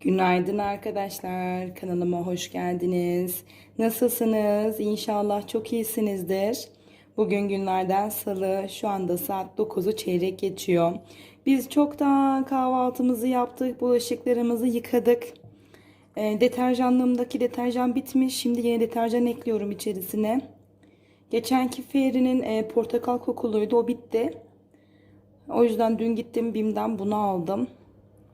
Günaydın arkadaşlar. Kanalıma hoş geldiniz. Nasılsınız? İnşallah çok iyisinizdir. Bugün günlerden salı. Şu anda saat 9'u çeyrek geçiyor. Biz çoktan kahvaltımızı yaptık. Bulaşıklarımızı yıkadık. E, deterjanlığımdaki deterjan bitmiş. Şimdi yeni deterjan ekliyorum içerisine. Geçenki Fairy'nin e, portakal kokuluydu. O bitti. O yüzden dün gittim Bim'den bunu aldım.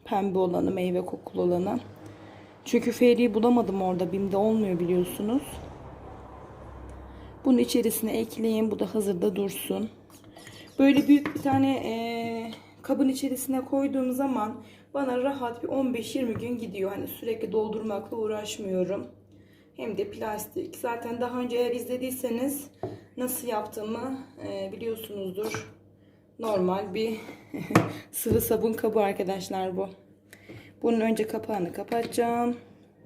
Pembe olanı, meyve kokulu olanı. Çünkü Fairy'yi bulamadım orada. Bim'de olmuyor biliyorsunuz. Bunu içerisine ekleyin. Bu da hazırda dursun. Böyle büyük bir tane eee, kabın içerisine koyduğum zaman bana rahat bir 15-20 gün gidiyor. Hani sürekli doldurmakla uğraşmıyorum. Hem de plastik. Zaten daha önce eğer izlediyseniz nasıl yaptığımı eee, biliyorsunuzdur. Normal bir sıvı sabun kabı arkadaşlar bu. Bunun önce kapağını kapatacağım.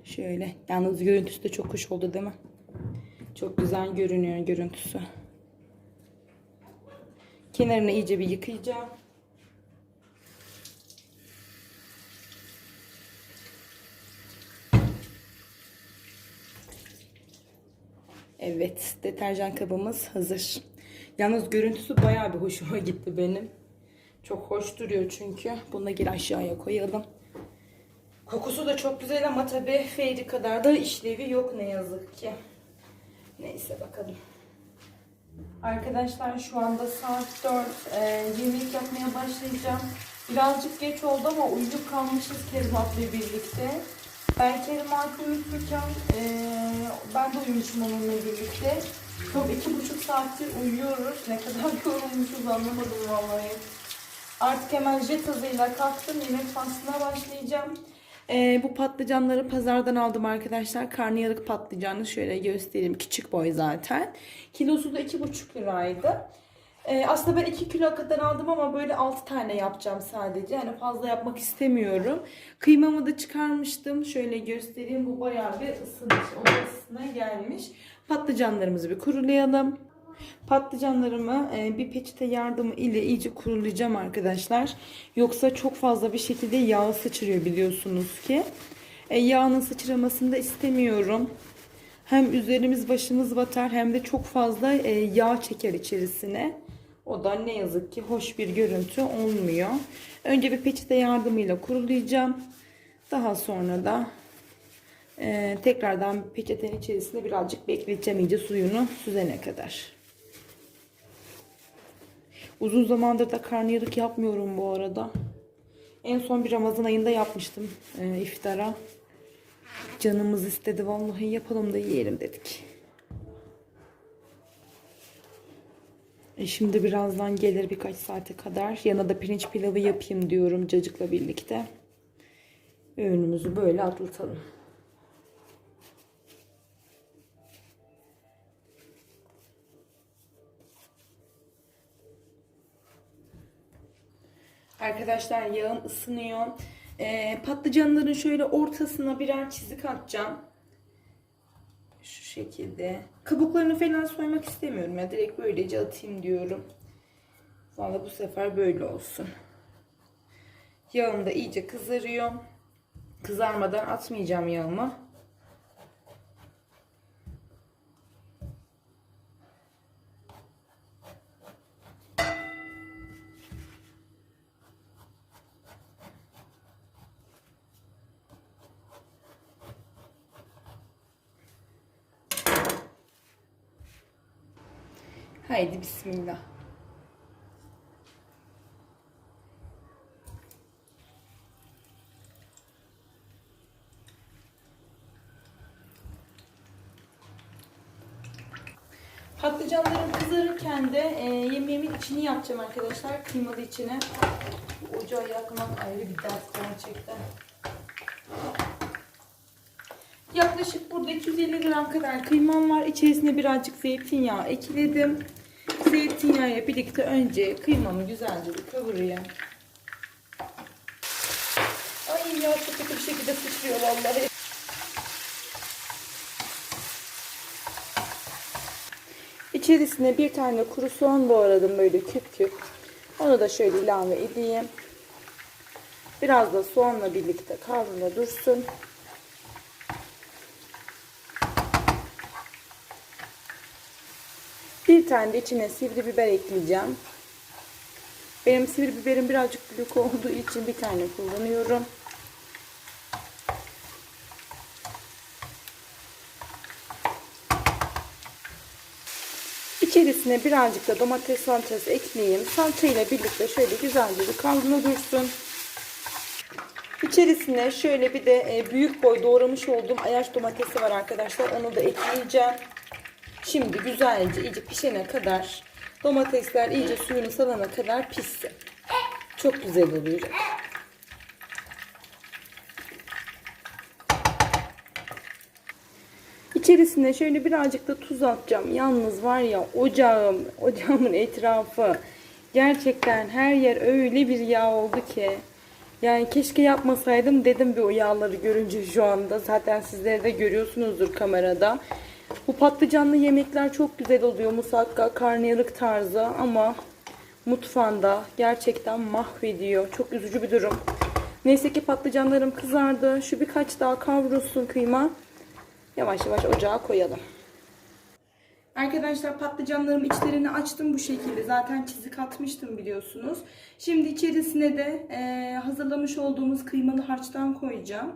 Şöyle. Yalnız görüntüsü de çok hoş oldu değil mi? Çok güzel görünüyor görüntüsü. Kenarını iyice bir yıkayacağım. Evet, deterjan kabımız hazır. Yalnız görüntüsü bayağı bir hoşuma gitti benim. Çok hoş duruyor çünkü. Bunu da geri aşağıya koyalım. Kokusu da çok güzel ama tabii Fairy kadar da işlevi yok ne yazık ki. Neyse bakalım. Arkadaşlar şu anda saat 4. Ee, yemek yapmaya başlayacağım. Birazcık geç oldu ama uyuyup kalmışız Kerimat'la birlikte. Ben Kerimat'ı uyuturken ee, ben de uyumuşum onunla birlikte. Tam iki buçuk saattir uyuyoruz. Ne kadar yorulmuşuz anlamadım vallahi. Artık hemen jet hızıyla kalktım. Yemek faslına başlayacağım. Ee, bu patlıcanları pazardan aldım arkadaşlar. Karnıyarık patlıcanı şöyle göstereyim. Küçük boy zaten. Kilosu da 2,5 liraydı. Ee, aslında ben 2 kilo kadar aldım ama böyle 6 tane yapacağım sadece. Yani fazla yapmak istemiyorum. Kıymamı da çıkarmıştım. Şöyle göstereyim. Bu bayağı bir ısınmış. Onun ısısına gelmiş. Patlıcanlarımızı bir kurulayalım. Patlıcanlarımı e, bir peçete yardımı ile iyice kurulayacağım arkadaşlar. Yoksa çok fazla bir şekilde yağ sıçrıyor biliyorsunuz ki. E, yağının sıçramasını da istemiyorum. Hem üzerimiz başımız batar hem de çok fazla e, yağ çeker içerisine. O da ne yazık ki hoş bir görüntü olmuyor. Önce bir peçete yardımıyla kurulayacağım. Daha sonra da e, tekrardan peçetenin içerisinde birazcık bekleteceğim iyice suyunu süzene kadar. Uzun zamandır da karnıyarık yapmıyorum bu arada. En son bir Ramazan ayında yapmıştım e, iftara. Canımız istedi vallahi yapalım da yiyelim dedik. E şimdi birazdan gelir birkaç saate kadar. Yana da pirinç pilavı yapayım diyorum cacıkla birlikte. Öğünümüzü böyle atlatalım. Arkadaşlar yağım ısınıyor. Ee, patlıcanların şöyle ortasına birer çizik atacağım. Şu şekilde. Kabuklarını falan soymak istemiyorum ya. Direkt böylece atayım diyorum. Valla bu sefer böyle olsun. Yağım da iyice kızarıyor. Kızarmadan atmayacağım yağımı. Haydi bismillah. Patlıcanlarım kızarırken de e, yemeğimin içini yapacağım arkadaşlar. Kıymalı içine. Ocağı yakmak ayrı bir dert gerçekten. Yaklaşık burada 250 gram kadar kıymam var. İçerisine birazcık zeytinyağı ekledim. Zeytinyağıyla birlikte önce kıymamı güzelce bir kavurayım. Ay ya çok bir şekilde sıçrıyor vallahi. İçerisine bir tane kuru soğan doğradım böyle küp küp. Onu da şöyle ilave edeyim. Biraz da soğanla birlikte kavrula dursun. Bir tane de içine sivri biber ekleyeceğim. Benim sivri biberim birazcık büyük olduğu için bir tane kullanıyorum. İçerisine birazcık da domates salçası ekleyeyim. Salça ile birlikte şöyle güzelce bir kavrula dursun. İçerisine şöyle bir de e, büyük boy doğramış olduğum ayaş domatesi var arkadaşlar. Onu da ekleyeceğim. Şimdi güzelce iyice pişene kadar domatesler iyice suyunu salana kadar pişsin. Çok güzel olacak. İçerisine şöyle birazcık da tuz atacağım. Yalnız var ya ocağım, ocağımın etrafı gerçekten her yer öyle bir yağ oldu ki. Yani keşke yapmasaydım dedim bir o yağları görünce şu anda. Zaten sizleri de görüyorsunuzdur kamerada. Bu patlıcanlı yemekler çok güzel oluyor. Musakka, karnıyarık tarzı ama mutfağında gerçekten mahvediyor. Çok üzücü bir durum. Neyse ki patlıcanlarım kızardı. Şu birkaç daha kavrulsun kıyma. Yavaş yavaş ocağa koyalım. Arkadaşlar patlıcanlarım içlerini açtım bu şekilde. Zaten çizik atmıştım biliyorsunuz. Şimdi içerisine de e, hazırlamış olduğumuz kıymalı harçtan koyacağım.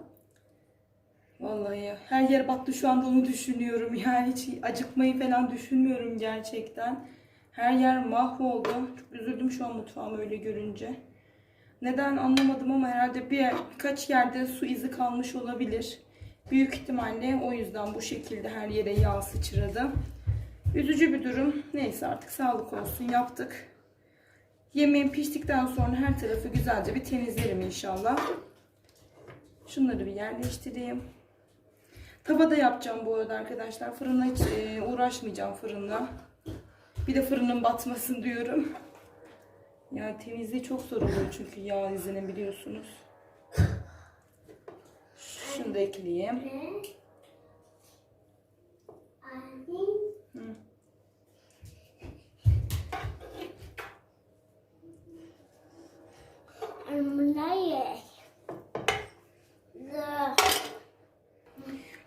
Vallahi her yer battı şu anda onu düşünüyorum. Yani hiç acıkmayı falan düşünmüyorum gerçekten. Her yer mahvoldu. Çok üzüldüm şu an mutfağımı öyle görünce. Neden anlamadım ama herhalde bir birkaç yerde su izi kalmış olabilir. Büyük ihtimalle o yüzden bu şekilde her yere yağ sıçradı. Üzücü bir durum. Neyse artık sağlık olsun yaptık. Yemeğim piştikten sonra her tarafı güzelce bir temizlerim inşallah. Şunları bir yerleştireyim. Tavada yapacağım bu arada arkadaşlar. Fırına hiç e, uğraşmayacağım fırınla. Bir de fırının batmasın diyorum. Yani temizliği çok zor oluyor çünkü yağ izini biliyorsunuz. Şunu da ekleyeyim. Hı.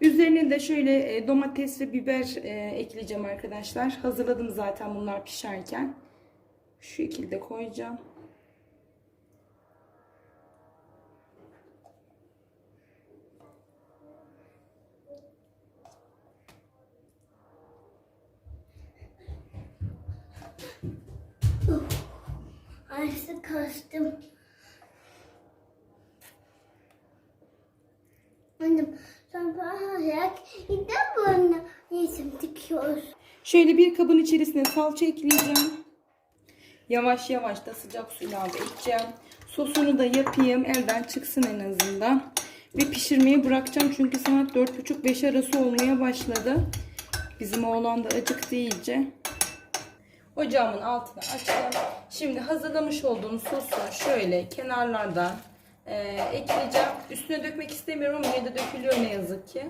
Üzerine de şöyle e, domates ve biber e, ekleyeceğim arkadaşlar. Hazırladım zaten bunlar pişerken. Şu şekilde koyacağım. Ayşe kaçtım. Annem sen bağırarak neden bana dikiyorsun? Şöyle bir kabın içerisine salça ekleyeceğim. Yavaş yavaş da sıcak su ilave edeceğim. Sosunu da yapayım. Elden çıksın en azından. Ve pişirmeyi bırakacağım. Çünkü saat 4.30-5 arası olmaya başladı. Bizim oğlan da acıktı iyice. Ocağımın altını açtım. Şimdi hazırlamış olduğum sosu şöyle kenarlardan e, ekleyeceğim. Üstüne dökmek istemiyorum ama yine de dökülüyor ne yazık ki.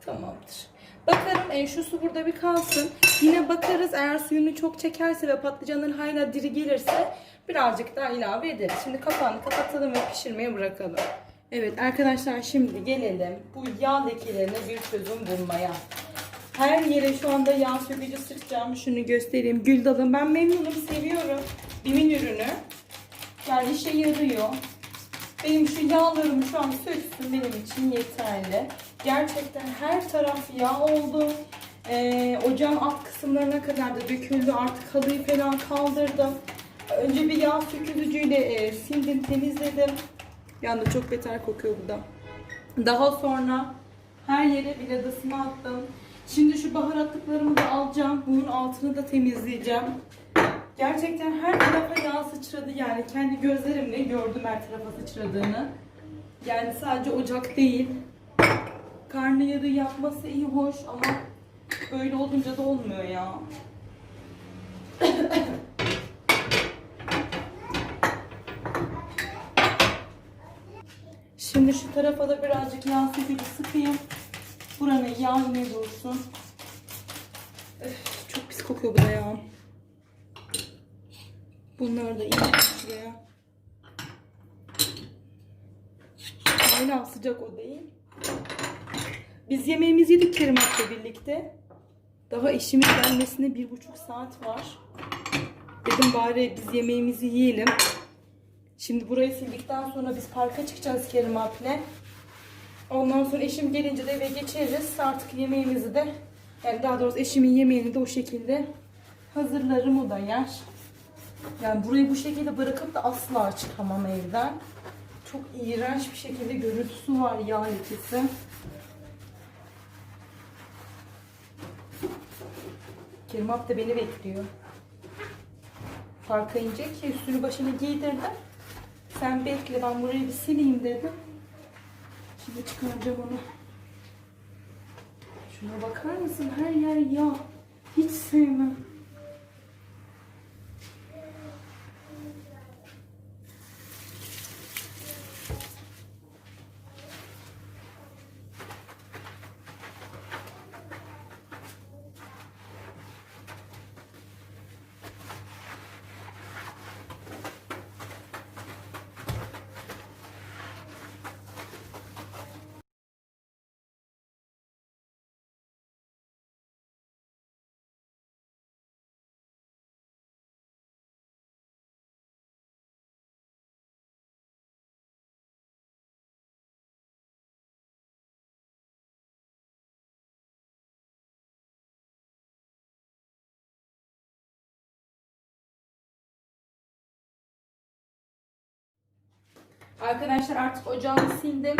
Tamamdır. Bakarım e, şu su burada bir kalsın. Yine bakarız eğer suyunu çok çekerse ve patlıcanın hala diri gelirse birazcık daha ilave ederiz. Şimdi kapağını kapatalım ve pişirmeye bırakalım. Evet arkadaşlar şimdi gelelim bu yağ lekelerine bir çözüm bulmaya. Her yere şu anda yağ sökücü sıkacağım. Şunu göstereyim. Gül dalım. Ben memnunum. Seviyorum. Bimin ürünü. Yani işe yarıyor. Benim şu yağlarımı şu an söksün benim için yeterli. Gerçekten her taraf yağ oldu. Ee, ocağın alt kısımlarına kadar da döküldü. Artık halıyı falan kaldırdım. Önce bir yağ sökücüyle e, sildim, temizledim. Bir anda çok beter kokuyor bu da. Daha sonra her yere biladasını attım. Şimdi şu baharatlıklarımı da alacağım. Bunun altını da temizleyeceğim. Gerçekten her tarafa yağ sıçradı yani. Kendi gözlerimle gördüm her tarafa sıçradığını. Yani sadece ocak değil. Karnıyarı yapması iyi hoş ama böyle olunca da olmuyor ya. Şimdi şu tarafa da birazcık yağ sıkıcı sıkayım. Buranın yağ ne dursun. Öf, çok pis kokuyor bu da ya. Bunları da iyi şuraya. Hala sıcak o değil. Biz yemeğimizi yedik Kerimat'la birlikte. Daha eşimin gelmesine bir buçuk saat var. Dedim bari biz yemeğimizi yiyelim. Şimdi burayı sildikten sonra biz parka çıkacağız Kerimat'la. Ondan sonra eşim gelince de eve geçeriz. Artık yemeğimizi de yani daha doğrusu eşimin yemeğini de o şekilde hazırlarım o da yer. Yani burayı bu şekilde bırakıp da asla çıkamam evden. Çok iğrenç bir şekilde görüntüsü var yağ lekesi. Kirmat da beni bekliyor. Parka inecek ya üstünü başını giydirdim. Sen bekle ben burayı bir sileyim dedim. Şimdi çıkaracağım onu. Şuna bakar mısın? Her yer yağ. Hiç sevmem. Arkadaşlar artık ocağımı sildim.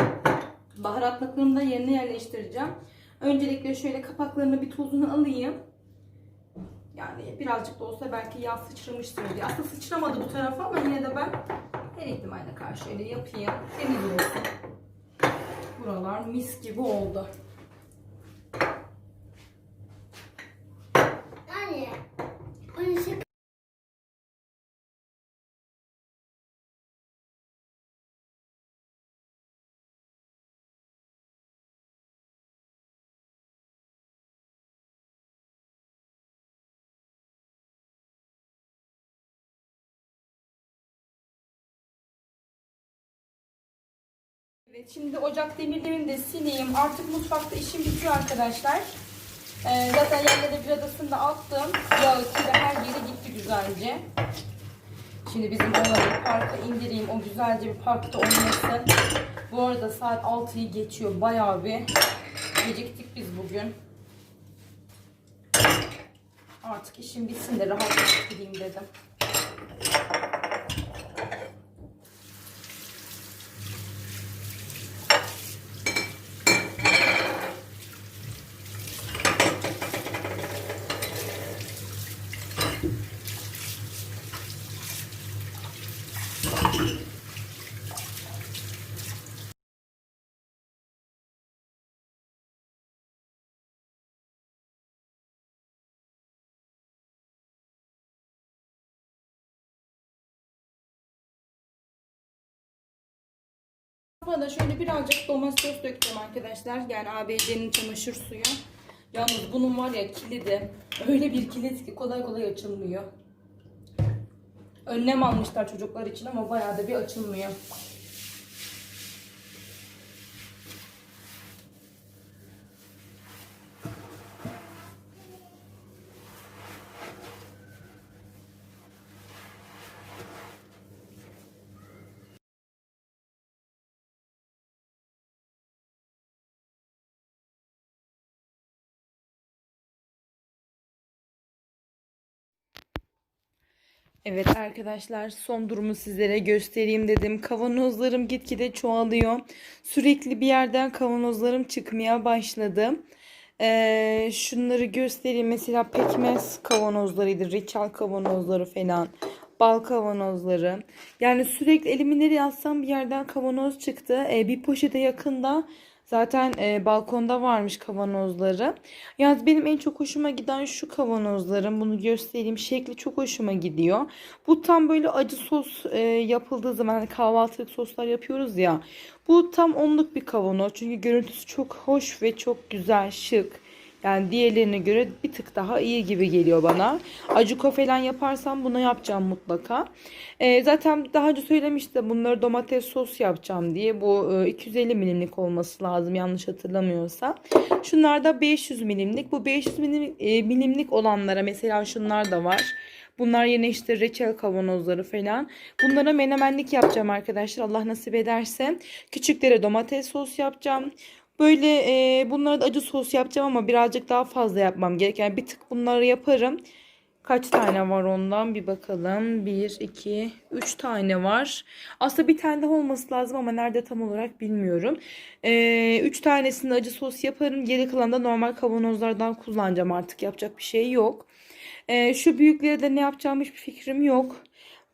Baharatlıklarını da yerine yerleştireceğim. Öncelikle şöyle kapaklarını bir tozunu alayım. Yani birazcık da olsa belki yağ sıçramıştır diye. Aslında sıçramadı bu tarafa ama yine de ben her ihtimalle karşı öyle yapayım. Temiz olsun. Buralar mis gibi oldu. Evet şimdi ocak demirlerini de sileyim. Artık mutfakta işim bitiyor arkadaşlar. Ee, zaten yerlere bir adasını da attım. Yağı kiri her yere gitti güzelce. Şimdi bizim oğlanı parka indireyim. O güzelce bir parkta oynasın. Bu arada saat 6'yı geçiyor. Bayağı bir geciktik biz bugün. Artık işim bitsin de rahat gideyim dedim. Buna da şöyle birazcık domates döktüm arkadaşlar. Yani ABC'nin çamaşır suyu. Yalnız bunun var ya kilidi. Öyle bir kilit ki kolay kolay açılmıyor. Önlem almışlar çocuklar için ama bayağı da bir açılmıyor. Evet arkadaşlar son durumu sizlere göstereyim dedim. Kavanozlarım gitgide çoğalıyor. Sürekli bir yerden kavanozlarım çıkmaya başladı. Ee, şunları göstereyim. Mesela pekmez kavanozlarıydı. Reçel kavanozları falan. Bal kavanozları. Yani sürekli elimi nereye atsam bir yerden kavanoz çıktı. Ee, bir poşete yakında Zaten e, balkonda varmış kavanozları. Yalnız benim en çok hoşuma giden şu kavanozlarım. Bunu göstereyim. Şekli çok hoşuma gidiyor. Bu tam böyle acı sos e, yapıldığı zaman hani kahvaltılık soslar yapıyoruz ya. Bu tam onluk bir kavanoz. Çünkü görüntüsü çok hoş ve çok güzel, şık. Yani diğerlerine göre bir tık daha iyi gibi geliyor bana. Acuka falan yaparsam bunu yapacağım mutlaka. Ee, zaten daha önce söylemiştim bunları domates sos yapacağım diye. Bu e, 250 milimlik olması lazım yanlış hatırlamıyorsam. Şunlar da 500 milimlik. Bu 500 milim, e, milimlik olanlara mesela şunlar da var. Bunlar yine işte reçel kavanozları falan. Bunlara menemenlik yapacağım arkadaşlar. Allah nasip ederse. Küçüklere domates sos yapacağım. Böyle e, bunlara da acı sos yapacağım ama birazcık daha fazla yapmam gerek. Yani bir tık bunları yaparım. Kaç tane var ondan bir bakalım. 1, 2, 3 tane var. Aslında bir tane daha olması lazım ama nerede tam olarak bilmiyorum. 3 tanesini acı sos yaparım. Geri kalan da normal kavanozlardan kullanacağım artık. Yapacak bir şey yok. Ee, şu büyükleri de ne yapacağım hiçbir fikrim yok.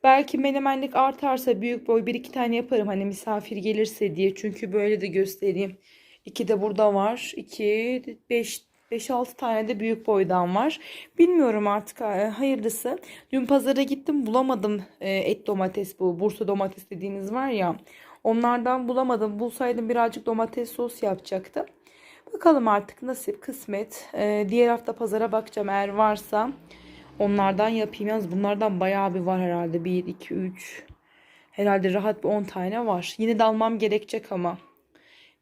Belki menemenlik artarsa büyük boy bir iki tane yaparım hani misafir gelirse diye. Çünkü böyle de göstereyim. İki de burada var. İki, beş, beş altı tane de büyük boydan var. Bilmiyorum artık e, hayırlısı. Dün pazara gittim bulamadım e, et domates bu. Bursa domates dediğiniz var ya. Onlardan bulamadım. Bulsaydım birazcık domates sos yapacaktım. Bakalım artık nasip kısmet. Ee, diğer hafta pazara bakacağım eğer varsa onlardan yapayım. Yalnız bunlardan bayağı bir var herhalde. 1, 2, 3. Herhalde rahat bir 10 tane var. Yine de almam gerekecek ama.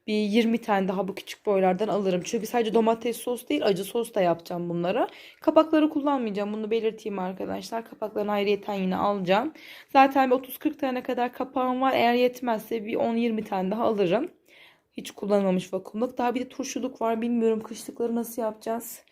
Bir 20 tane daha bu küçük boylardan alırım. Çünkü sadece domates sos değil acı sos da yapacağım bunlara. Kapakları kullanmayacağım. Bunu belirteyim arkadaşlar. Kapaklarını ayrıyeten yine alacağım. Zaten bir 30-40 tane kadar kapağım var. Eğer yetmezse bir 10-20 tane daha alırım. Hiç kullanılmamış vakumluk. Daha bir de turşuluk var. Bilmiyorum kışlıkları nasıl yapacağız.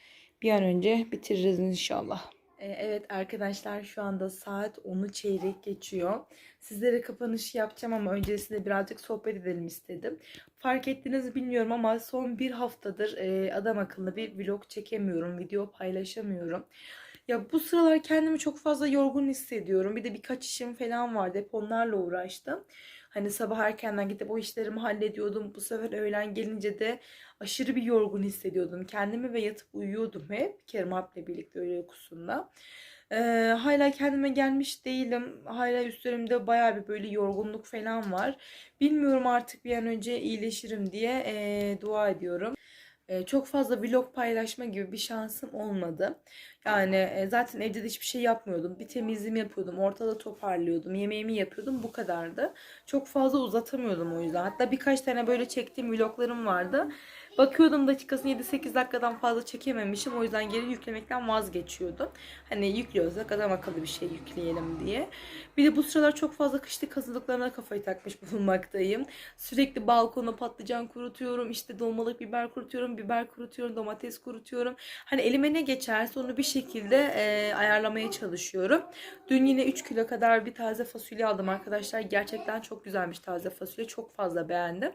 Bir an önce bitiririz inşallah. Ee, Evet arkadaşlar şu anda saat 10'u çeyrek geçiyor. Sizlere kapanışı yapacağım ama öncesinde birazcık sohbet edelim istedim. Fark ettiniz bilmiyorum ama son bir haftadır e, adam akıllı bir vlog çekemiyorum. Video paylaşamıyorum. Ya bu sıralar kendimi çok fazla yorgun hissediyorum. Bir de birkaç işim falan vardı. Hep onlarla uğraştım. Hani sabah erkenden gidip o işlerimi hallediyordum. Bu sefer öğlen gelince de aşırı bir yorgun hissediyordum kendimi ve yatıp uyuyordum hep. Kerim abiyle birlikte öğle uykusunda. Ee, hala kendime gelmiş değilim. Hala üstlerimde baya bir böyle yorgunluk falan var. Bilmiyorum artık bir an önce iyileşirim diye ee, dua ediyorum. Ee, çok fazla vlog paylaşma gibi bir şansım olmadı. Yani e, zaten evde de hiçbir şey yapmıyordum. Bir temizliğimi yapıyordum, ortalığı toparlıyordum, yemeğimi yapıyordum. Bu kadardı. Çok fazla uzatamıyordum o yüzden. Hatta birkaç tane böyle çektiğim vloglarım vardı. Bakıyordum dakikasını 7-8 dakikadan fazla çekememişim. O yüzden geri yüklemekten vazgeçiyordum. Hani yüklüyorsak adam akıllı bir şey yükleyelim diye. Bir de bu sıralar çok fazla kışlık hazırlıklarına kafayı takmış bulunmaktayım. Sürekli balkona patlıcan kurutuyorum. işte dolmalık biber kurutuyorum. Biber kurutuyorum. Domates kurutuyorum. Hani elime ne geçerse onu bir şekilde e, ayarlamaya çalışıyorum. Dün yine 3 kilo kadar bir taze fasulye aldım arkadaşlar. Gerçekten çok güzelmiş taze fasulye. Çok fazla beğendim.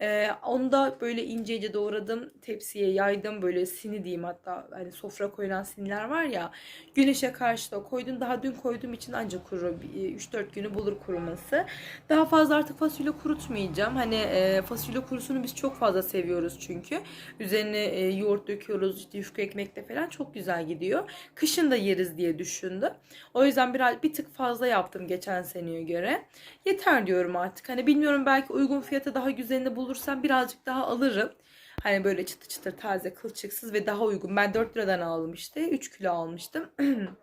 E, onu da böyle ince ince doğradım. Tepsiye yaydım. Böyle sini diyeyim hatta. Hani sofra koyulan siniler var ya. Güneşe karşı da koydum. Daha dün koyduğum için ancak kuru. 3-4 günü bulur kuruması. Daha fazla artık fasulye kurutmayacağım. Hani e, fasulye kurusunu biz çok fazla seviyoruz çünkü. Üzerine e, yoğurt döküyoruz. işte yufka ekmekle falan çok güzel gidiyor. Kışın da yeriz diye düşündüm. O yüzden biraz bir tık fazla yaptım geçen seneye göre. Yeter diyorum artık. Hani bilmiyorum belki uygun fiyata daha güzelini bulursam birazcık daha alırım. Hani böyle çıtır çıtır taze kılçıksız ve daha uygun. Ben 4 liradan aldım işte. 3 kilo almıştım.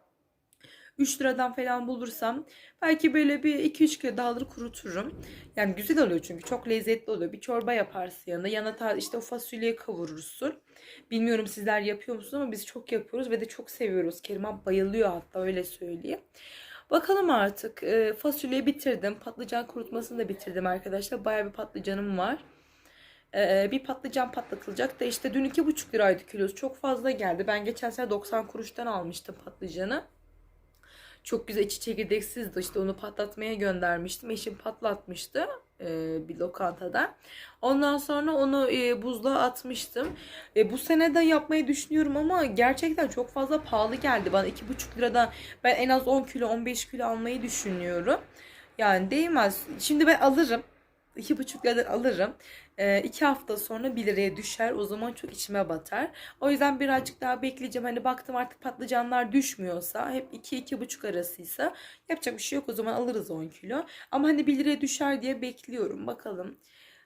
3 liradan falan bulursam belki böyle bir 2-3 kilo daha alır kuruturum. Yani güzel oluyor çünkü çok lezzetli oluyor. Bir çorba yaparsın yanına. Yanına ta- işte o fasulyeyi kavurursun. Bilmiyorum sizler yapıyor musunuz ama biz çok yapıyoruz ve de çok seviyoruz. Kerim abi bayılıyor hatta öyle söyleyeyim. Bakalım artık. E, fasulyeyi bitirdim. Patlıcan kurutmasını da bitirdim arkadaşlar. Bayağı bir patlıcanım var. Ee, bir patlıcan patlatılacak da işte dün 2,5 liraydı kilosu. Çok fazla geldi. Ben geçen sene 90 kuruştan almıştım patlıcanı. Çok güzel içi çekirdeksizdi. İşte onu patlatmaya göndermiştim. Eşim patlatmıştı e, bir lokantada. Ondan sonra onu e, buzluğa atmıştım. E, bu sene de yapmayı düşünüyorum ama gerçekten çok fazla pahalı geldi bana. 2,5 liradan ben en az 10 kilo 15 kilo almayı düşünüyorum. Yani değmez. Şimdi ben alırım. 2,5 liradan alırım. 2 hafta sonra 1 liraya düşer. O zaman çok içime batar. O yüzden birazcık daha bekleyeceğim. Hani baktım artık patlıcanlar düşmüyorsa hep 2-2,5 arasıysa yapacak bir şey yok. O zaman alırız 10 kilo. Ama hani 1 liraya düşer diye bekliyorum. Bakalım.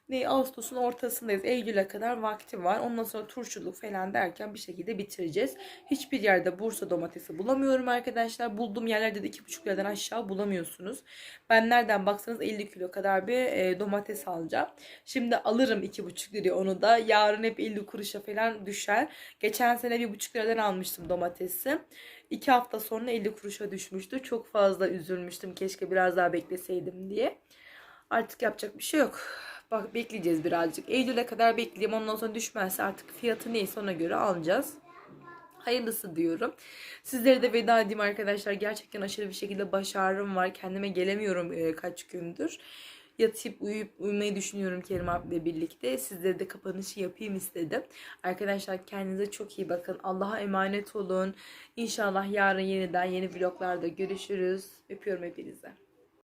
Ne Ağustos'un ortasındayız. Eylül'e kadar vakti var. Ondan sonra turşuluk falan derken bir şekilde bitireceğiz. Hiçbir yerde Bursa domatesi bulamıyorum arkadaşlar. Bulduğum yerlerde de 2,5 liradan aşağı bulamıyorsunuz. Ben nereden baksanız 50 kilo kadar bir e, domates alacağım. Şimdi alırım 2,5 liraya onu da. Yarın hep 50 kuruşa falan düşer. Geçen sene 1,5 liradan almıştım domatesi. 2 hafta sonra 50 kuruşa düşmüştü. Çok fazla üzülmüştüm. Keşke biraz daha bekleseydim diye. Artık yapacak bir şey yok. Bak bekleyeceğiz birazcık. Eylül'e kadar bekleyeyim. Ondan sonra düşmezse artık fiyatı neyse ona göre alacağız. Hayırlısı diyorum. Sizlere de veda edeyim arkadaşlar. Gerçekten aşırı bir şekilde baş ağrım var. Kendime gelemiyorum e, kaç gündür. Yatıp uyuyup uyumayı düşünüyorum Kerim abiyle birlikte. Sizlere de kapanışı yapayım istedim. Arkadaşlar kendinize çok iyi bakın. Allah'a emanet olun. İnşallah yarın yeniden yeni vloglarda görüşürüz. Öpüyorum hepinize.